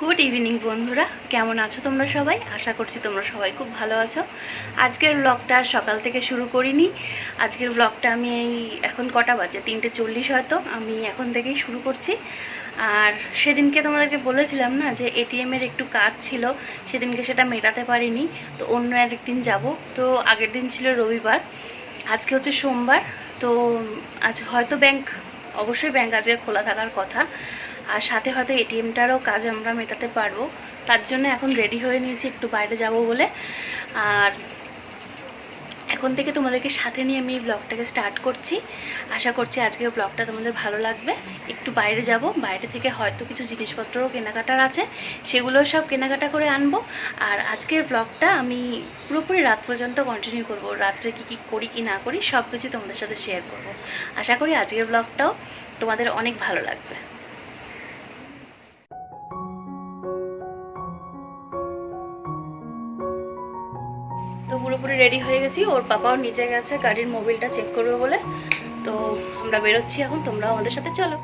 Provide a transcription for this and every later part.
Good evening বন্ধুরা, কেমন আছো তোমরা সবাই? আশা করছি তোমরা সবাই খুব ভালো আছো। আজকের ব্লগটা সকাল থেকে শুরু করিনি। আজকের ব্লগটা আমি এই এখন কটা বাজে? তিনটে চল্লিশ হয়তো, আমি এখন থেকেই শুরু করছি। আর সেদিনকে তোমাদেরকে বলেছিলাম না যে এটিএমের একটু কাজ ছিল, সেদিনকে সেটা মেটাতে পারিনি, তো অন্য একদিন যাব। তো আগের দিন ছিল রবিবার, আজকে হচ্ছে সোমবার, তো আজ হয়তো ব্যাংক অবশ্যই ব্যাংক আজকে খোলা থাকার কথা। আর সাথে হয়তো এটিএমটারও কাজ আমরা মেটাতে পারব। তার জন্য এখন রেডি হয়ে নিয়েছি, একটু বাইরে যাব বলে। আর এখন থেকে তোমাদেরকে সাথে নিয়ে আমি এই ব্লগটাকে স্টার্ট করছি। আশা করছি আজকের ব্লগটা তোমাদের ভালো লাগবে। একটু বাইরে যাব, বাইরে থেকে হয়তো কিছু জিনিসপত্রও কেনাকাটার আছে, সেগুলো সব কেনাকাটা করে আনব। আর আজকের ব্লগটা আমি পুরোপুরি রাত পর্যন্ত কন্টিনিউ করব, রাত্রে কি কি করি, কি না করি সব কিছু তোমাদের সাথে শেয়ার করব। আশা করি আজকের ব্লগটাও তোমাদের অনেক ভালো লাগবে। রেডি হয়ে গেছি। ওর পাপাও নিচে গেছে, গাড়ির মোবিলটা চেক করবে বলে। তো আমরা বেরোচ্ছি এখন, তোমরাও আমাদের সাথে চলো।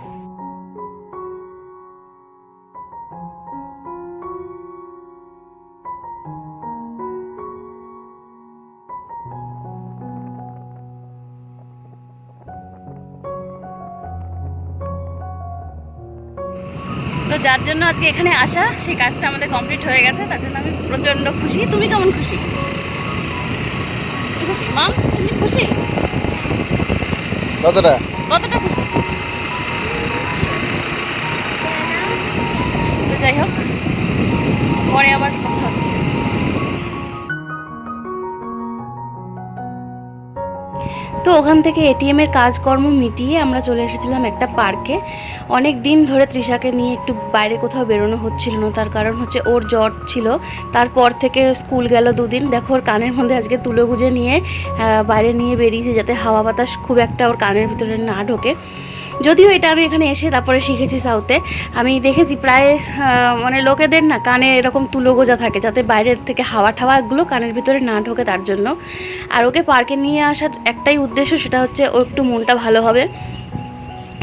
তো যার জন্য আজকে এখানে আসা, সেই কাজটা আমাদের কমপ্লিট হয়ে গেছে, তার জন্য আমি প্রচণ্ড খুশি। তুমি কেমন খুশি? খুশি? মা তুমি খুশি? কতটা? কতটা খুশি? তো যাই হোক পরে আবার কথা হচ্ছে। তো ওখান থেকে এটিএম এর কাজকর্ম মিটিয়ে আমরা চলে এসেছিলাম একটা পার্কে। অনেক দিন ধরে তৃষাকে নিয়ে একটু বাইরে কোথাও বেরোনো হচ্ছিল না, তার কারণ হচ্ছে ওর জ্বর ছিল। তারপর থেকে স্কুল গেল দুদিন। দেখো ওর কানের মধ্যে আজকে তুলো গুজে নিয়ে বাইরে নিয়ে বেরিয়েছে যাতে হাওয়া বাতাস খুব একটা ওর কানের ভিতরে না ঢোকে। যদিও এটা আমি এখানে এসে তারপরে শিখেছি সাউথে। আমি দেখেছি প্রায় মানে লোকেদের না কানে এরকম তুলো গোজা থাকে, যাতে বাইরের থেকে হাওয়া ঠাওয়াগুলো কানের ভিতরে না ঢোকে তার জন্য। আর ওকে পার্কে নিয়ে আসার একটাই উদ্দেশ্য সেটা হচ্ছে ও একটু মনটা ভালো হবে।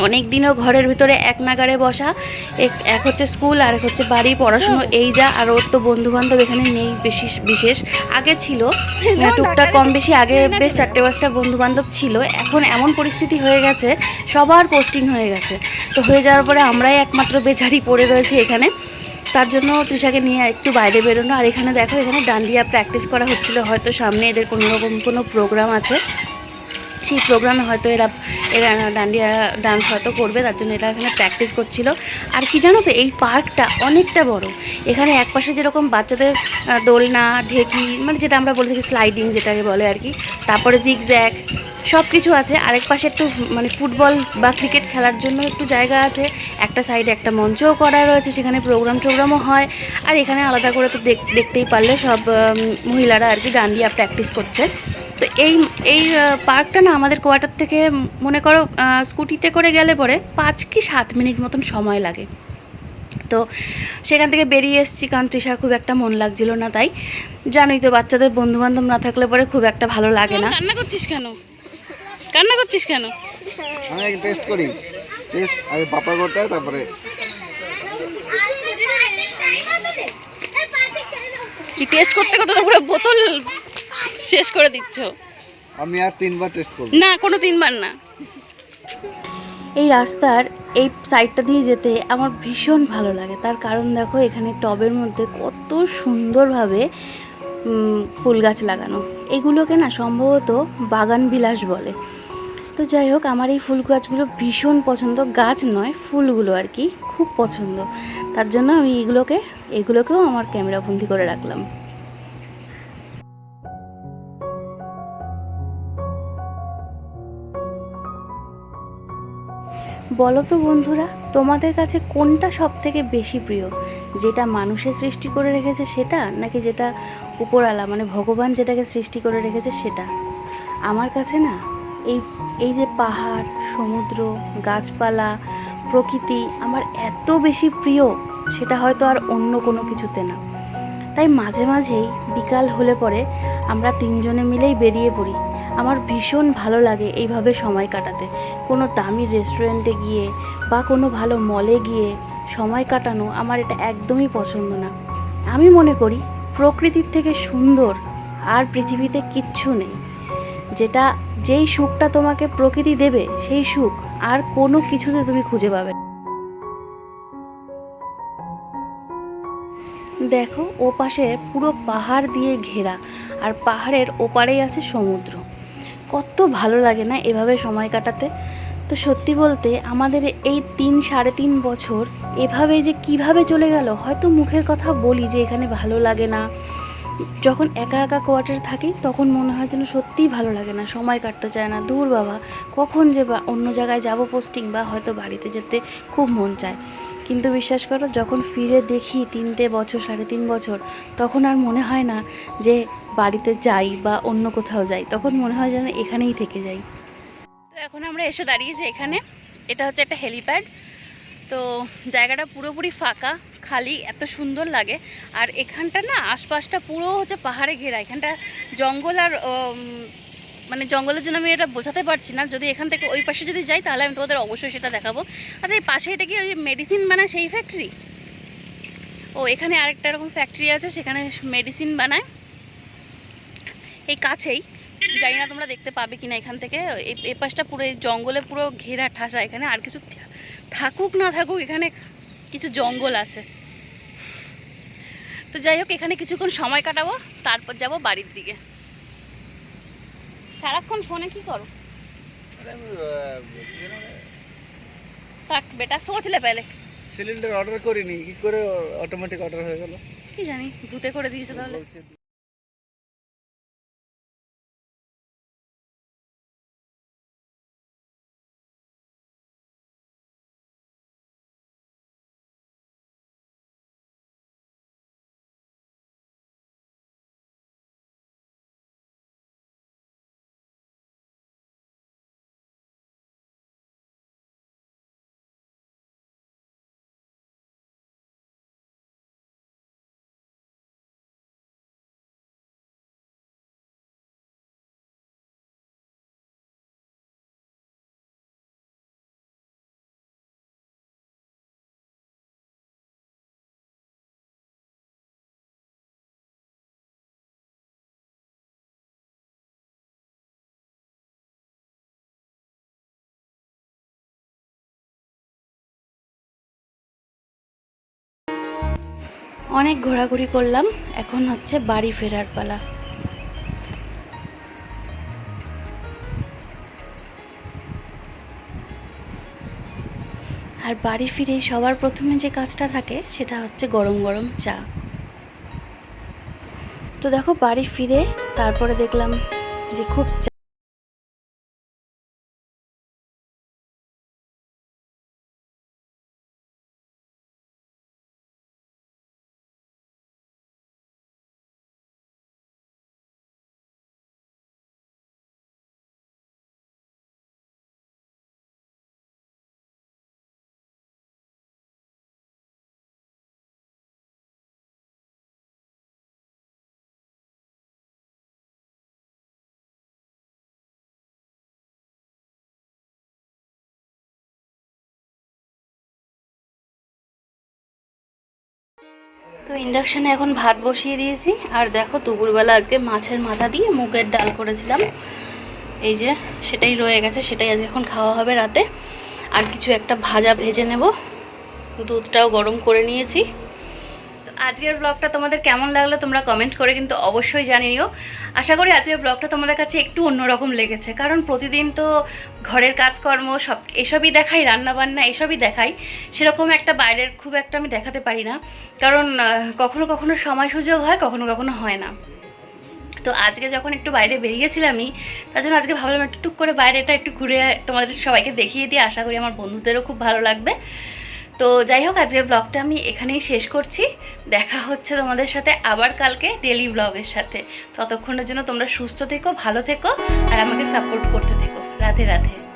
অনেক দিনও ঘরের ভিতরে এক নাগারে বসা। এক- এক হচ্ছে স্কুল আর এক হচ্ছে বাড়ি পড়াশুনো এই যা আর ওর তো বন্ধু বান্ধব এখানে নেই বেশি বিশেষ। আগে ছিল আহ, টুকটাক কম বেশি আগে বেশ চারটে পাঁচটা বন্ধু বান্ধব ছিল। এখন এমন পরিস্থিতি হয়ে গেছে সবার পোস্টিং হয়ে গেছে। তো হয়ে যাওয়ার পরে আমরাই একমাত্র বেচারি পড়ে রয়েছি এখানে। তার জন্য তৃষাকে নিয়ে একটু বাইরে বেরোনো আর এখানে দেখো এখানে ডান্ডিয়া প্র্যাকটিস করা হচ্ছিল। হয়তো সামনে এদের কোনো রকম কোনো প্রোগ্রাম আছে। সেই প্রোগ্রামে হয়তো এরা এরা ডান্ডিয়া ডান্স হয়তো করবে, তার জন্য এরা এখানে প্র্যাকটিস করছিল। আর কি জানো তো, এই পার্কটা অনেকটা বড়। এখানে একপাশে যেরকম বাচ্চাদের দোলনা, ঢেকি মানে যেটা আমরা বলে থাকি স্লাইডিং যেটাকে বলে আর কি, তারপরে জিগ জ্যাক সব কিছু আছে। আরেক পাশে একটু মানে ফুটবল বা ক্রিকেট খেলার জন্য একটু জায়গা আছে। একটা সাইডে একটা মঞ্চও করা রয়েছে, সেখানে প্রোগ্রাম টোগ্রামও হয়। আর এখানে আলাদা করে তো দেখ- দেখতেই পারলে সব মহিলারা আর কি ডান্ডিয়া প্র্যাকটিস করছে। তো এই এই পার্কটা না আমাদের কোয়ার্টার থেকে মনে করো স্কুটিতে করে গেলে পরে পাঁচ কি সাত মিনিট মতন সময় লাগে। তো সেখান থেকে বেরিয়ে এসেছি কারণ তৃষার খুব একটা মন লাগছিল না তাই। জানোই তো বাচ্চাদের বন্ধু বান্ধব না থাকলে পরে খুব একটা ভালো লাগে না। কান্না করছিস কেন? কান্না করছিস কেন? আমি আগে টেস্ট করি। টেস্ট আগে পাপা করতে হয় তারপরে কি টেস্ট করতে করতে তো পুরো বোতল শেষ করে দিচ্ছ? আমি আর তিনবার টেস্ট করব। না কোনো তিনবার না। এই রাস্তার এই সাইডটা দিয়ে যেতে আমার ভীষণ ভালো লাগে। তার কারণ দেখো এখানে টবের মধ্যে কত সুন্দরভাবে ফুল গাছ লাগানো। এগুলোকে না সম্ভবত বাগান বিলাস বলে। তো যাই হোক আমার এই ফুল গাছগুলো ভীষণ পছন্দ। গাছ নয় ফুলগুলো আর কি খুব পছন্দ। তার জন্য আমি এগুলোকে এগুলোকেও আমার ক্যামেরা বন্দি করে রাখলাম। বলো তো বন্ধুরা, তোমাদের কাছে কোনটা সব থেকে বেশি প্রিয়? যেটা মানুষের সৃষ্টি করে রেখেছে সেটা, নাকি যেটা উপরওয়ালা মানে ভগবান যেটাকে সৃষ্টি করে রেখেছে সেটা? আমার কাছে না, এই এই যে পাহাড়, সমুদ্র, গাছপালা, প্রকৃতি আমার এত বেশি প্রিয়, সেটা হয়তো আর অন্য কোনো কিছুতে না। তাই মাঝে মাঝেই বিকাল হলে পরে আমরা তিনজনে মিলেই বেরিয়ে পড়ি। আমার ভীষণ ভালো লাগে এইভাবে সময় কাটাতে। কোনো দামি রেস্টুরেন্টে গিয়ে বা কোনো ভালো মলে গিয়ে সময় কাটানো আমার এটা একদমই পছন্দ না। আমি মনে করি প্রকৃতির থেকে সুন্দর আর পৃথিবীতে কিচ্ছু নেই। যেটা যেই সুখটা তোমাকে প্রকৃতি দেবে, সেই সুখ আর কোনো কিছুতে তুমি খুঁজে পাবে দেখো ও পাশে পুরো পাহাড় দিয়ে ঘেরা আর পাহাড়ের ওপারেই আছে সমুদ্র। কত ভালো লাগে না এভাবে সময় কাটাতে। তো সত্যি বলতে আমাদের এই তিন, সাড়ে তিন বছর এভাবে যে কীভাবে চলে গেল, হয়তো মুখের কথা বলি যে এখানে ভালো লাগে না। যখন একা একা কোয়ার্টারে থাকি তখন মনে হয় যেন সত্যিই ভালো লাগে না, সময় কাটতে চায় না। দূর বাবা, কখন যে বা অন্য জায়গায় যাব পোস্টিং বা হয়তো বাড়িতে যেতে খুব মন চায়। কিন্তু বিশ্বাস করো, যখন ফিরে দেখি তিনটে বছর, সাড়ে তিন বছর, তখন আর মনে হয় না যে বাড়িতে যাই বা অন্য কোথাও যাই। তখন মনে হয় যেন এখানেই থেকে যাই। তো এখন আমরা এসে দাঁড়িয়েছি এখানে। এটা হচ্ছে একটা হেলিপ্যাড। তো জায়গাটা পুরোপুরি ফাঁকা, খালি, এত সুন্দর লাগে। আর এখানটা না, আশপাশটা পুরো হচ্ছে পাহাড়ে ঘেরা। এখানটা জঙ্গল আর মানে জঙ্গলের জন্য আমি এটা বোঝাতে পারছি না। যদি এখান থেকে ওই পাশে যদি যাই, তাহলে আমি তোমাদের অবশ্যই সেটা দেখাবো। আচ্ছা এই পাশে এটা কি ওই মেডিসিন বানায় সেই ফ্যাক্টরি ও, এখানে আরেকটা এরকম ফ্যাক্টরি আছে, সেখানে মেডিসিন বানায়। এই কাছেই, জানি না তোমরা দেখতে পাবে কিনা এখান থেকে। এই পাশটা পুরো জঙ্গলে পুরো ঘেরা ঠাসা এখানে। আর কিছু থাকুক না থাকুক, এখানে কিছু জঙ্গল আছে। তো যাই হোক, এখানে কিছুক্ষণ সময় কাটাবো, তারপর যাব বাড়ির দিকে। সারাক্ষণ ফোনে কি করো? থাক বেটা সোচ লে পেলে। সিলিন্ডার অর্ডার করিনি কি করে অটোমেটিক অর্ডার হয়ে গেল? কি জানি ভূতে করে দিয়েছে তাহলে। অনেক ঘোরাঘুরি করলাম, এখন হচ্ছে বাড়ি ফেরার পালা। আর বাড়ি ফিরে সবার প্রথমে যে কাজটা থাকে, সেটা হচ্ছে গরম গরম চা। তো দেখো, বাড়ি ফিরে তারপরে দেখলাম যে খুব তো ইন্ডাকশানে এখন ভাত বসিয়ে দিয়েছি। আর দেখো দুপুরবেলা আজকে মাছের মাথা দিয়ে মুগের ডাল করেছিলাম। এই যে, সেটাই রয়ে গেছে, সেটাই আজকে এখন খাওয়া হবে রাতে। আর কিছু একটা ভাজা ভেজে নেব। দুধটাও গরম করে নিয়েছি। আজকের ব্লগটা তোমাদের কেমন লাগল তোমরা কমেন্ট করে কিন্তু অবশ্যই জানিও। আশা করি আজকের ব্লগটা তোমাদের কাছে একটু অন্যরকম লেগেছে। কারণ প্রতিদিন তো ঘরের কাজকর্ম, সব এসবই দেখাই রান্না বান্না এসবই দেখাই। সেরকম একটা বাইরের খুব একটা আমি দেখাতে পারি না। কারণ কখনো কখনো সময় সুযোগ হয়, কখনো কখনো হয় না। তো আজকে যখন একটু বাইরে বেরিয়েছিলামই, তার জন্য আজকে ভাবলাম একটু টুক করে বাইরেটা একটু ঘুরে তোমাদের সবাইকে দেখিয়ে দিয়ে আশা করি আমার বন্ধুদেরও খুব ভালো লাগবে। তো যাই হোক, আজকের ব্লগটা আমি এখানেই শেষ করছি। দেখা হচ্ছে তোমাদের সাথে আবার কালকে ডেলি ব্লগের সাথে। ততক্ষণের জন্য তোমরা সুস্থ থেকো, ভালো থেকো, আর আমাকে সাপোর্ট করতে থেকো। রাধে রাধে।